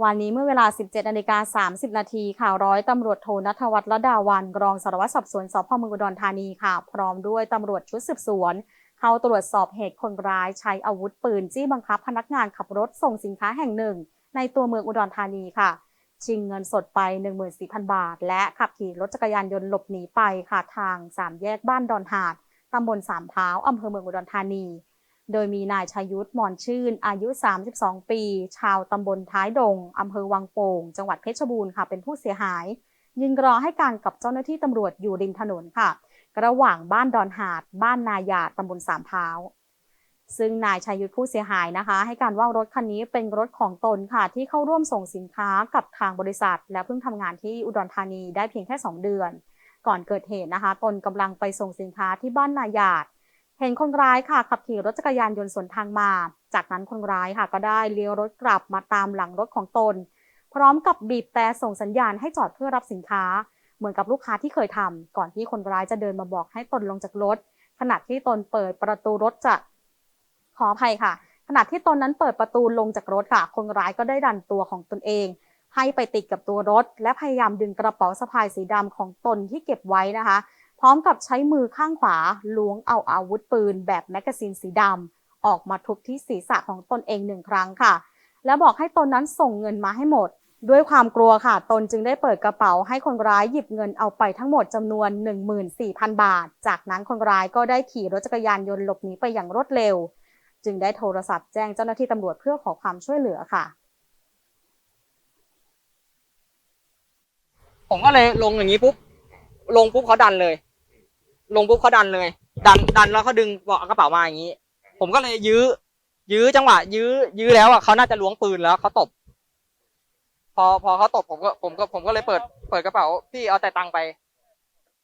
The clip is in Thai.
วันนี้เมื่อเวลา 17นาฬิกา30 นาทีค่ะ ร้อยตำรวจโทนัทวัฒน์ระดาวันรองสารวัตรสอบสวนสพเมืองอุดรธานีค่ะ พร้อมด้วยตำรวจชุดสืบสวน เข้าตรวจสอบเหตุคนร้ายใช้อาวุธปืนจี้บังคับพนักงานขับรถส่งสินค้าแห่งหนึ่ง ในตัวเมืองอุดรธานีค่ะ ชิงเงินสดไป 14,000 บาท และขับขี่รถจักรยานยนต์หลบหนีไปค่ะทางสามแยกบ้านดอนหาดตำบลสามพร้าวอำเภอเมืองอุดรธานี โดยมีนายชายุทธมอนชื่น อายุ 32 ปี ชาวตำบลท้ายดงอำเภอวังโป่ง จังหวัดเพชรบูรณ์ค่ะ เป็นผู้เสียหาย ยืนรอให้การกับเจ้าหน้าที่ตำรวจอยู่ริมถนนค่ะ ระหว่างบ้านดอนหาด บ้านนายาตำบลสามพร้าซึ่งนายชายุทธผู้เสียหายนะคะ ให้การว่ารถคันนี้เป็นรถของตนค่ะ ที่เข้าร่วมส่งสินค้ากับทางบริษัท และเพิ่งทำงานที่อุดรธานีได้เพียงแค่ 2 เดือน ก่อนเกิดเหตุนะคะ ตนกำลังไปส่งสินค้าที่บ้านนายาด เห็นคนร้ายค่ะขับขี่รถจักรยานยนต์สวนทางมา จากนั้นคนร้ายค่ะก็ได้เลี้ยวรถกลับมาตามหลังรถของตน พร้อมกับบีบแต่ส่งสัญญาณให้จอดเพื่อรับสินค้า เหมือนกับลูกค้าที่เคยทำก่อนที่คนร้ายจะเดินมาบอกให้ตนลงจากรถ ขณะที่ตนเปิดประตูรถจะขออภัยค่ะ ขณะที่ตนนั้นเปิดประตูลงจากรถค่ะ คนร้ายก็ได้ดันตัวของตนเอง ให้ไปติดกับตัวรถ และพยายามดึงกระเป๋าสะพายสีดำของตนที่เก็บไว้นะคะ พร้อมกับใช้มือข้างขวาล้วงเอาอาวุธปืนแบบแมกกาซีนสีดำออกมาทุบที่ศีรษะของตนเองหนึ่งครั้งค่ะ แล้วบอกให้ตนนั้นส่งเงินมาให้หมด ด้วยความกลัวค่ะ ตนจึงได้เปิดกระเป๋าให้คนร้ายหยิบเงินเอาไปทั้งหมดจำนวน 14,000 บาท จากนั้นคนร้ายก็ได้ขี่รถจักรยานยนต์หลบหนีไปอย่างรวดเร็ว จึงได้โทรศัพท์แจ้งเจ้าหน้าที่ตำรวจเพื่อขอความช่วยเหลือค่ะผมก็เลยลงอย่างนี้ปุ๊บ ลงปุ๊บเขาดันเลย ลงปุ๊บเขาดันเลย ดันดันแล้วเขาดึงเบาะกระเป๋ามาอย่างนี้ ผมก็เลยยื้อ ยื้อจังหวะ ยื้อ ยื้อแล้วอะเขาน่าจะล้วงปืนแล้วเขาตบ พอพอเขาตบผมก็ผมก็ผมก็เลยเปิด เปิดกระเป๋าพี่เอาแต่ตังค์ไป